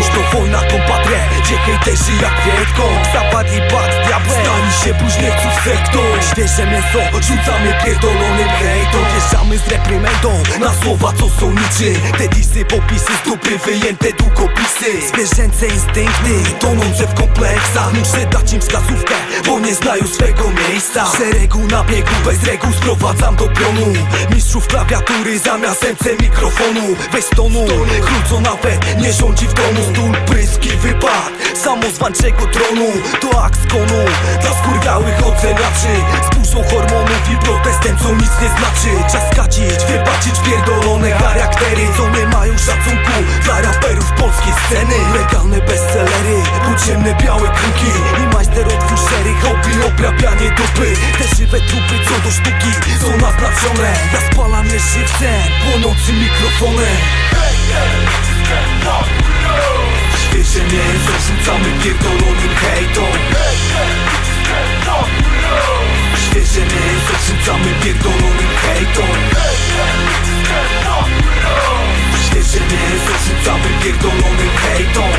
estou foi na companhia hejterzy jak wietką Zapadli bak z diabłem Stali się bluźnierców sektą Świeże mięso rzucamy pierdolonym hejtom. Wjeżdżamy z reprymendą. Na słowa co są niczym Te disy, popisy z dupy wyjęte długopisy. Zwierzęce instynkty tonące w kompleksach. Muszę dać im wskazówkę, bo nie znają swego miejsca. Szeregu na biegu, bez reguł sprowadzam do pionu Mistrzów klawiatury zamiast ręce mikrofonu. Weź tonu, król nawet nie rządzi w domu. Stół pryski wypad, samozwańczego tronu To akt z konu, dla skurwiałych oceniaczy burzą hormonów i protestem co nic nie znaczy. Czas skacić, wybaczyć pierdolone charaktery Co nie mają szacunku dla raperów polskiej sceny. Legalne bestsellery, podziemne białe kruki I majster od fuszery, hobby obrabianie dupy. Te żywe trupy co do sztuki są naznaczone. Ja spalam je żywcem, płonącym mikrofonem Świeże mięso rzucamy pierdolonym hejtom Świeże mięso rzucamy pierdolonym hejtom Świeże mięso rzucamy pierdolonym hejtom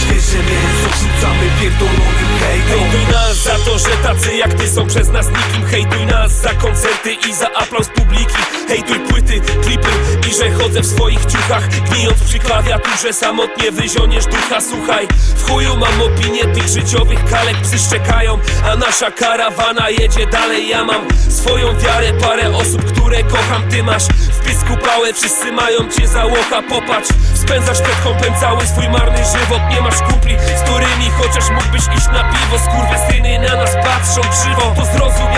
Świeże mięso rzucamy pierdolonym hejtom Hejtuj nas za to, że tacy jak ty są przez nas nikim. Hejtuj nas za koncerty i za aplauz publiki Hejtuj płyty, klipy i że chodzę w swoich ciuchach Gnijąc przy klawiaturze samotnie wyzioniesz ducha. Słuchaj, w chuju mam opinię tych życiowych kalek Psy szczekają, a nasza karawana jedzie dalej. Ja mam swoją wiarę, parę osób, które kocham. Ty masz w pysku pałę, wszyscy mają cię za łocha. Popatrz, spędzasz przed kąpem cały swój marny żywot. Nie masz kumpli, z którymi chociaż mógłbyś iść na piwo. Skurwysyny na nas patrzą krzywo, to zrozumiałe Na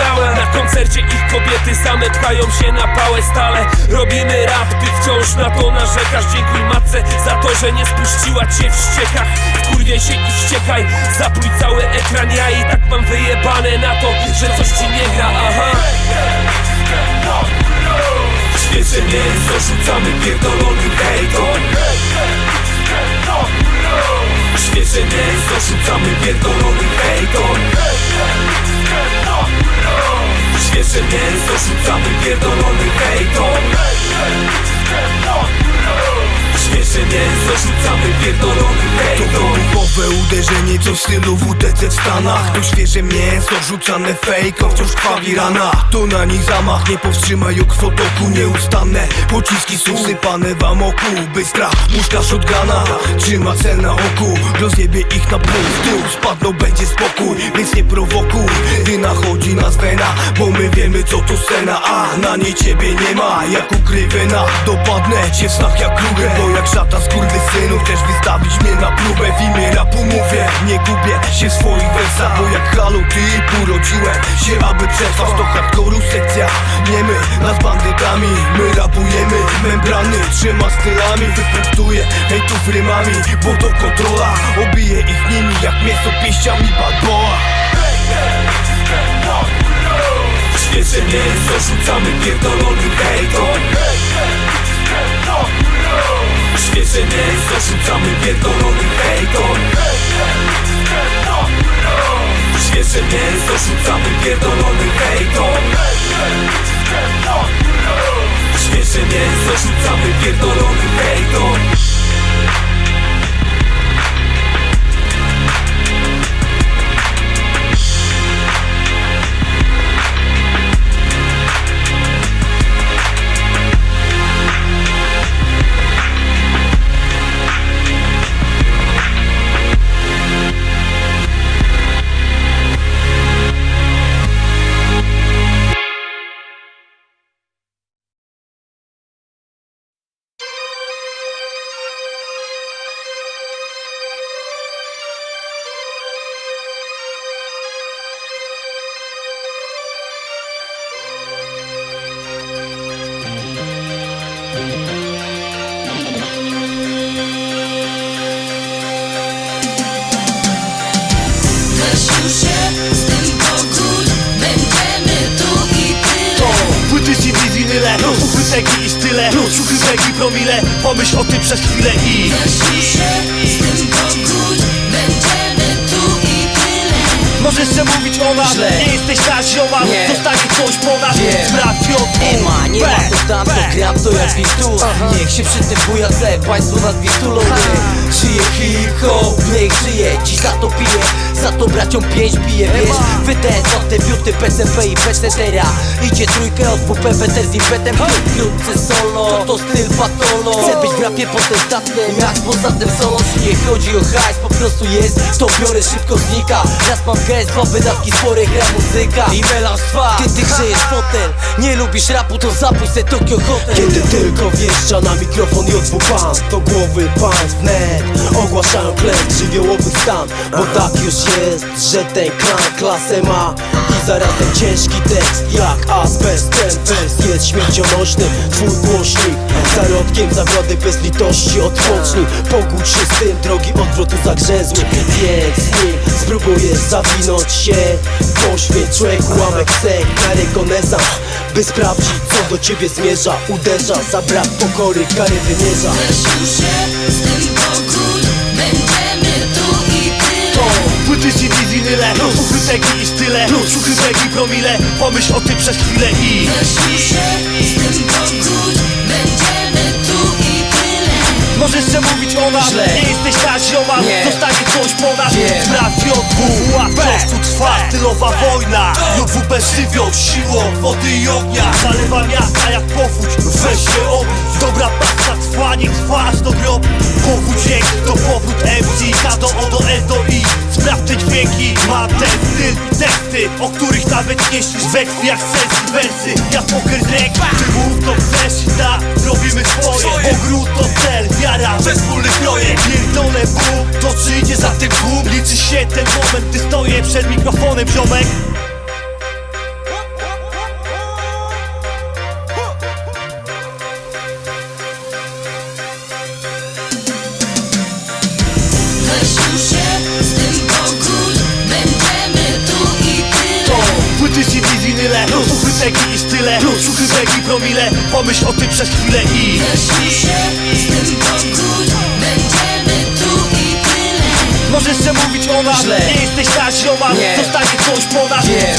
koncercie ich kobiety same pchają się na pałę stale. Robimy rap, ty wciąż na to narzekasz. Dziękuj matce za to, że nie spuściła cię w ściekach. Wkurwiaj się i wściekaj, zapluj cały ekran. Ja i tak mam wyjebane na to, że coś ci nie gra, aha. Świeże mięso rzucamy pierdolonym hejtom Świeże mięso rzucamy pierdolonym hejtom rzucamy pierdolonym hejtom Świeże mięso rzucamy pierdolonym hejtom Bombowe uderzenie, coś w stylu WTC w Stanach. To świeże mięso rzucane fejką, wciąż krwawi rana. To na nich zamach, nie powstrzymaj o krwotoku Nieustanne. Pociski są sypane w amoku Bystra muszka shotguna, trzyma cel na oku. Rozjebie ich na pół, w tył spadną, będzie spokój Więc nie prowokuj, gdy nachodzi nas wena Bo my wiemy co to scena, a na niej ciebie nie ma Jak ukrywyna, dopadnę cię w snach jak krugę Bo jak szata z synu chcesz wystawić mnie na próbę W imię rapu mówię, nie gubię się w swoich wersach Bo jak halo ty urodziłem się aby przetrwać To hardkoru sekcja, nie my, nas bandytami My rapujemy, membrany trzema stylami Wypunktuję hejtów rymami, bo to kontrola Obiję ich nimi jak mięso pięściami Balboa Świeże mięso rzucamy pierdolonym hejtom Świeże mięso rzucamy pierdolonym hejtom Świeże mięso rzucamy pierdolonym hejtom Świeże mięso rzucamy pierdolonym hejtom Weź ukryteki i style Ukryteki promile, pomyśl o tym przez chwilę i Weź się z tym pokój. Będziemy tu i tyle. Możesz mówić o nas, Źle. nie jesteś nasz ziomal Nie. Zostanie coś po nas, Wiem. sprawdź ją Ema, nie ma to tam, to gram to jak Wiktur Niech się przy tym buja se, państwo nad Wiktulą Żyje hip-hop, niech żyje, dziś za to piję Za to braciom pięć bije, wiesz? Za te biuty, PCP i PCTera Idzie trójkę od WP, Weter z impetem Wkrótce solo, to, to styl patolo Chcę być w rapie potentatem, jak poza tym solo. Nie chodzi o hajs, po prostu jest To biorę, szybko znika. Raz mam gest, dwa wydatki spore, gra muzyka. I melanż trwa, ty, ty grzejesz fotel Nie lubisz rapu, to zapuść se Tokyo Hotel. Kiedy tylko wjeżdża na mikrofon JW Pan Do głowy państw wnet Ogłaszają klęsk żywiołowy stan Bo tak już jest, że ten klan klasę ma. I zarazem ciężki tekst jak azbest Ten wers jest śmiercionośny. Twój głośnik Zarodkiem zagłady bez litości odpocznij Pogódź się z tym, drogi odwrotu zagrzezły. Więc nim spróbujesz zawinąć się. Poświęć człowieku ułamek sek na rekonesans By sprawdzić co do ciebie zmierza. Uderza za brak pokory, kary wymierza. Już się z tym płyty CD, winyle, ukryteki i style Suchy begi, promile, pomyśl o tym przez chwilę i już się z tym pokój. Będziemy tu i tyle. Możesz se mówić o nas, Źle. nie jesteś nasz ziomal Nie. Zostanie coś po nas, Wiem. sprawdź JW tu trwa tylowa wojna. JWP żywią, siłą wody i ognia. Zalewa miasta jak powódź, weź się obudź Dobra pasja trwa, niech trwa aż do grobu. Powódź dźwięk to powód MC K do O do S do ma ten styl teksty O których nawet nie śnisz. We krwi jak sens wersy Ja poker drag, ty mów to chcesz? I tak Robimy swoje, ogród to cel, wiara we wspólny projekt. Pierdolę Bóg, to czy idzie za tym tłum. Liczy się ten moment, gdy stoję przed mikrofonem ziomek ukryteki i style Suchy begi, promile, pomyśl o tym przez chwilę i się z tym pokój Będziemy tu i tyle. Możesz se mówić o nas, Źle. nie jesteś ziomal Nie. Zostanie coś po nas, Wiem.